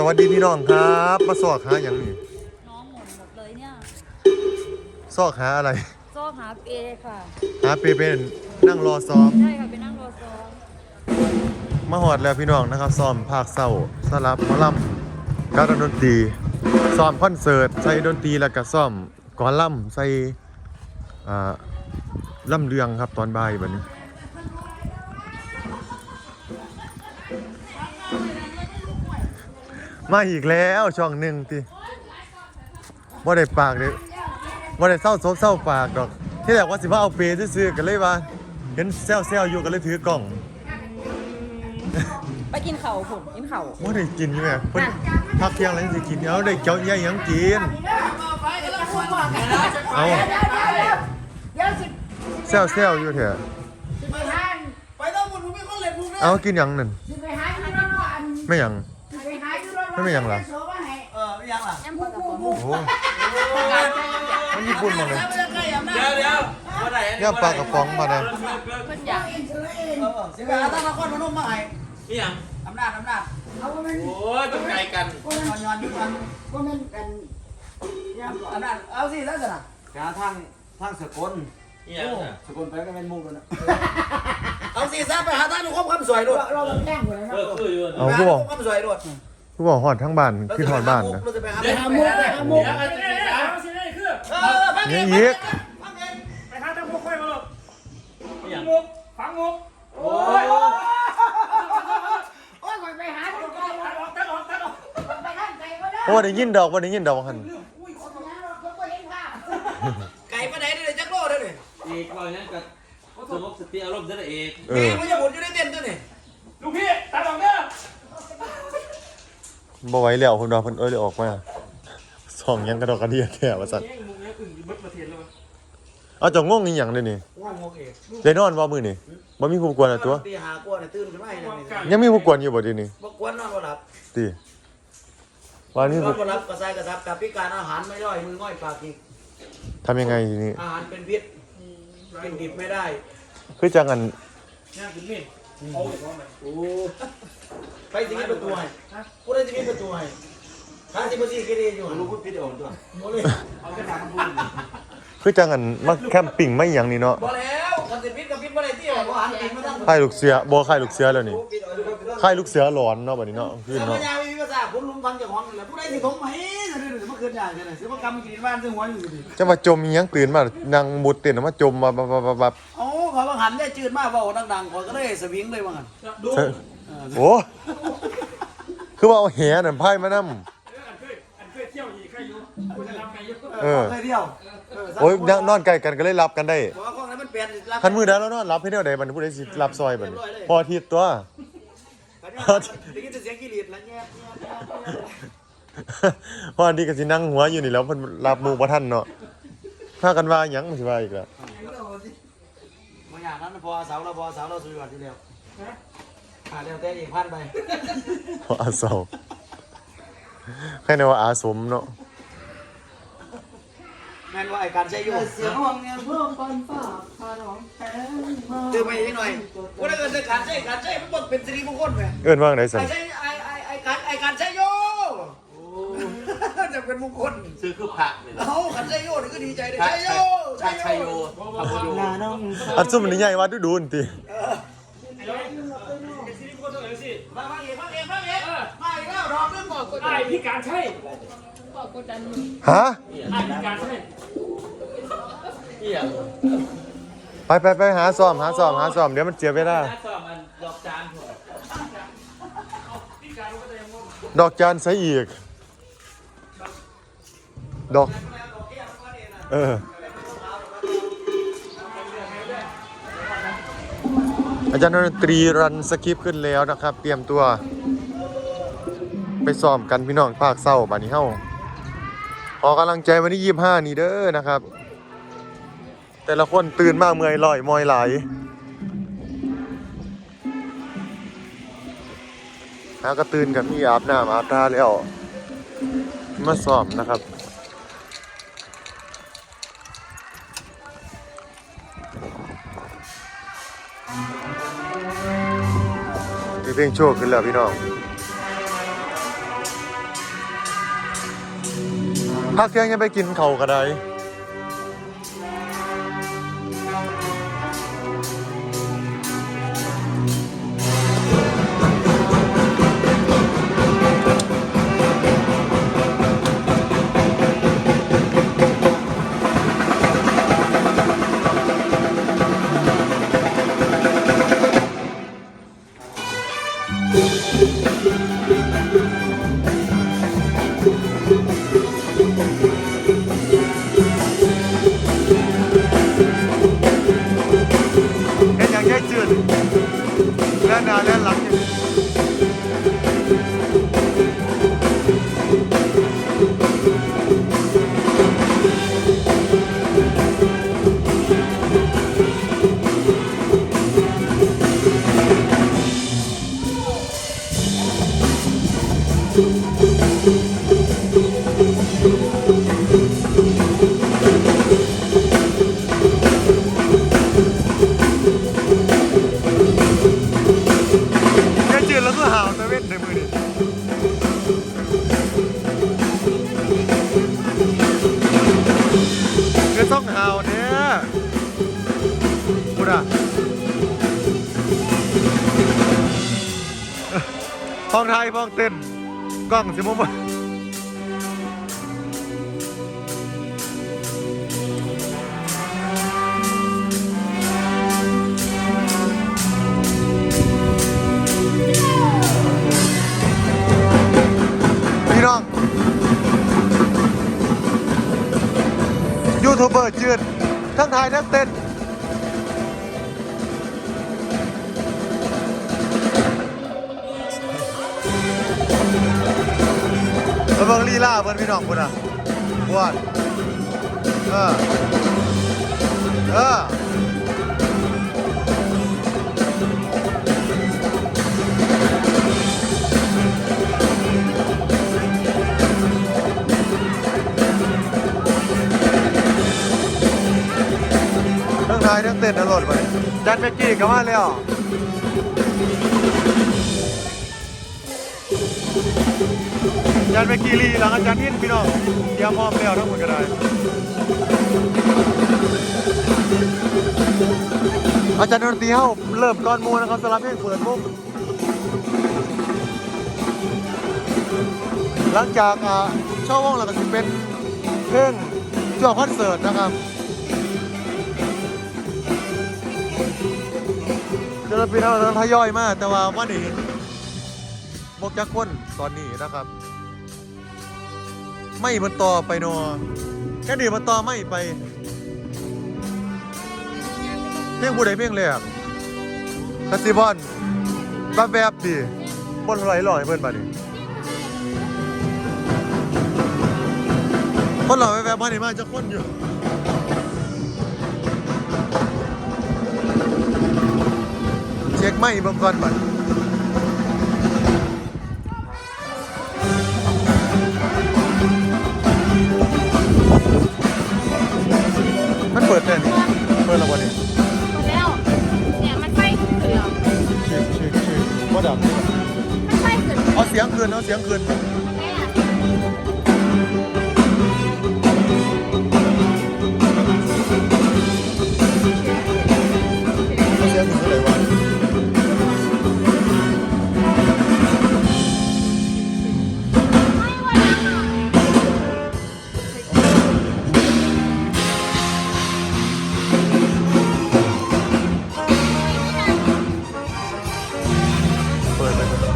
สวัสดีพี่น้องครับ มาสอกหาอย่างนี้น้องหมดหมดเลยเนี่ยสอกหาอะไร ซอกหาเปค่ะ หาเปเป็นนั่งรอซ้อม ใช่ค่ะไปนั่งรอซ้อมมาหอดแล้วพี่น้องนะครับซ้อมภาคเศร้าสลับหมอลำการดนตรีซ้อมคอนเสิร์ตใส่ดนตรีแล้วก็ซ้อมก่อนล่ำใส่อ่าล่ำเรืองครับตอนบ่ายแบบนี้ มาอีกแล้วช่องหนึ่งที่ว่าได้ปากเลยว่าได้เศร้าโซบเศร้าปากดอก ที่แรกว่าสิว่าเอาเปรย์ซื้อๆกันเลยว่า เห็นแซวแซวๆอยู่กันเลยถือกล่องไปกินเข่าผมกินเข่าว่าได้กินใช่ไหมเพิ่นพักเที่ยงแล้วสิกินเอาได้เจ้าใหญ่ยังกินเอาเดี๋ยวสิแซวแซวๆอยู่เถอะสิไปหาไปต้องหมุนผมไม่คนเล่นมุกเนี่ยเอากินหยังนั่นสิไปหาที่รถว่าอันไม่หยังสิ ไปหาที่รถไม่เป็นหยังล่ะโซว่าให้เออไม่ยังล่ะแอมพอกับผมโอ้โหมันญี่ปุ่นมาเลยไม่ยังไงอะเดี๋ยวเดี๋ยวเมื่อไหร่ย่างปลากระป๋องมานะเพื่อนอยากเองเสือเองเออเสียเวลาตั้งนครพนมมาให้นี่ยังอำนาจอำนาจเอาว่ามันโอ้ยต้องไกลกันว่ามันย้อนย้อนย้อนว่ามันกันยามอำนาจเอาสิแล้วสินะกาทางทางสกลนี่ยังน่ะสกลไปก็เป็นมุกแล้วนะเอาสิซะไปหาท่านคมคำสวยด้วยเราเราแกล้งหมดแล้วเออคืออยู่เอาไปผู้หาบอกคมคำสวยด้วย ผู้บอกหอดทั้งบ้านขึ้นหอดบ้านนะเราจะไปหาเดี๋ยวหามุกไปหามุกเดี๋ยวอาจจะศึกษาสิได้คือเออฟังเอยังงอีกฟังเองไปหาทางพวกค่อยมาหรอกนี่ยังมุกฝังมุกโอ้ยโอ้ยไปหาที่รถตัดออกตัดออกตัดออกไปทางไกลก็ได้โอ้ได้ยินดอกว่าได้ยินดอกหันเขาก็เห็นภาพไก่ปลาไหนได้จักโลได้เลยอีกว่าอย่างนั้นก็สงบสติอารมณ์ซะได้เองเอแม่อไม่จะหมุนอยู่ในเต้นตัวนี่ ลูกพี่ตัดออกเด้อ บ่ไหวแล้วคุณดอกเพิ่นเอ้ยเลยออกมาสองยังกระดอกกระเดียแค่ว่าซั่นมุกนี้อึ่งบึ้ดประเทศเลยวะเอาเจ้างงอีหยังเลยนี่ว่างงเองได้นอนบ่มื้อนี่บ่มีผู้กวนอะตัว ตีหากวนตื่นขึ้นมาให้นั่นนี่ยังมีผู้กวนอยู่บ่ทีนี้บ่กวนนอนบ่หลับติว่านี่นอนบ่หลับกระซายกระซับกับพิการอาหารไม่ย่อยมือง่อยปากอีกทำยังไงทีนี้อาหารเป็นพิษกินดิบไม่ได้คือจังอันย่างกินมีด เอาอีกของไหนโอ้ไปสิมีประตูให้ผู้ใดจะมีประตูให้ข้าสิบ่สิกินอยู่ลูลูกกพูดพิษโอนตัวบ่เลยเอากระดาษมาพูดคือจังอันมาแคมปิ้งไม่หยังนี่เนาะบ่แล้วคันสิพิษกับพิษบ่ได้ที่บ่อาหารกินมาทั้งค่ายลูกเสือบ่ค่ายลูกเสือแล้วนี่พิษเอาอยู่ค่ายลูกเสือหลอนเนาะบัดนี้เนาะขึ้นเสือพเนาะญามีภาษาคุณลุงฟังจากห้องนั่นแหละผู้ใดสิผมให้ซะเด้อมาเกิดอย่างจังได๋สิบ่กำกินบ้านซึ่งหัวอยู่ดิจะมาจมอีหยังตื่นมานั่งมุดเต้นออกมาจมมาบับบับบับบับเอ้า ขอยว่าหันได้จืดมาเว้าดังๆขอยก็เลยสวิงเลยว่างั้นดูโอ้คือว่าเอาแหนั่นไพ่มานํอันเคยอันเคยเที่ยวอีกใครอยู่กูจะทำใครอยู่เออเคยเที่ยวเโอ้ยนนอนใกล้กันก็เลยรับกันได้บอกว่าของนั้นมันเปลี่ยนรับคันมือได้แล้วนอนรับให้แนวใดบัดนี้ผู้ใดสิรับซอยบัดนี้พออาทิตย์ตัวได้ยินแต่เสียงกิริตแล้วแง่พออันนี้ก็สินั่งหัวอยู่นี่แล้วเพิ่นรับหมู่บ่ทันเนาะพากันว่าหยังมันสิว่าอีกล่ะบางอย่าง นั้นพอเสาเราพอเสาเราสุดยอดทีเดียวหาเดียวแต่อีกพันไปเพราะอาเศร้าแค่ในว่าอาสมเนาะแม่นว่าไอ้การใช้อยู่เสียงห้องเนี่ยเพิ่มตอนฝ้าพาน้องแทนมาตื่นมาอีกหน่อยว่าถ้าเกิดการใช้การใช้มันเป็นสิริมงคลไหมเอิ้นว่าจังไดสั่นไอ้ใช้ไอ้ไอ้ไอ้การไอ้การใช้โยจะเป็นมงคลซื้อคือผักเลยนะเอ้าการใช้โยนี่ก็ดีใจเลยชัใช้กโย ชัยชักชัยโยขับโยอันซุ่มนี่ใหญ่ว่าดูๆนติไอ้ร้อยไอ้ซีรีส์คนตัวไหนสิมามาเองมาเองมาเองมาอีกแล้วรอเรื่องบอกไอ้พี่การใช่ฮะไอ้พี่การใช่นี่ยังไปไปไปหาซ้อมหาซ้อมหาซ้อมเดี๋ยวมันเสียเวลาหน้าสอบมันดอกจานผมพี่การก็จะยังงงดอกจานใส่อีก ดอก เออ อาจารย์ดนตรีรันสคริปต์ขึ้นแล้วนะครับ เตรียมตัว ไปซ้อมกันพี่น้องภาคเศร้าบานี้เฮ้าขอกำลังใจวันที่ยี่ห้านี่เด้อนะครับ แต่ละคนตื่นมาเมื่อยลอยมอยไหลายหากระตื่นกับมีอาบน้ำอาบตาแล้วมาซ้อมนะครับ เพลงโชคขึ้นแล้วพี่น้องพักเที่ยงยังไปกินเขาก็ได้ แย่จืดแล้วก็หาวตะเว้นในมือนี่คือต้องหาวเนี่ยพูดอะพ้องไทยพ้องเต้น กล้องสิมุมพี่น้องยูทูบเบอร์จืดทั้งไทยทั้งเต้น เบิ่งลีลาเพิ่นพี่น้องพุ่นอะพวดเออเออทั้งทายทั้งเต้นทั้งรถไปจันเบกกี้ก็มาแล้ว อาจารย์เมกกีรีหลังอาจารย์นินพี่น้องเตรียมพร้อมแล้วทั้งหมดก็ได้อาจารย์ดนตรีเฮาเริ่มก่อนมูนะครับสำหรับเพลงเปิดมุกหลังจากช่อว่องแล้วก็จะเป็นเพลงช่วคอนเสิร์ตนะครับศิลปินเราทยอยมากแต่ว่าวันนี้ บกจักคนตอนนี้นะครับ ไม่มันต่อไปนอแค่นี้มันต่อไม่ไปเพลงผู้ใดเพลงแรกคาสิบอนก็แบบดีบนไหลหล่อยเพื่อนบัดนี้คนหล่อแบบบ้านนี้มาจะคนอยู่เช็คไม่บิ่งก่อนบัด สียงขึ้นเสียงขึ้นเลยวะเปิดเลย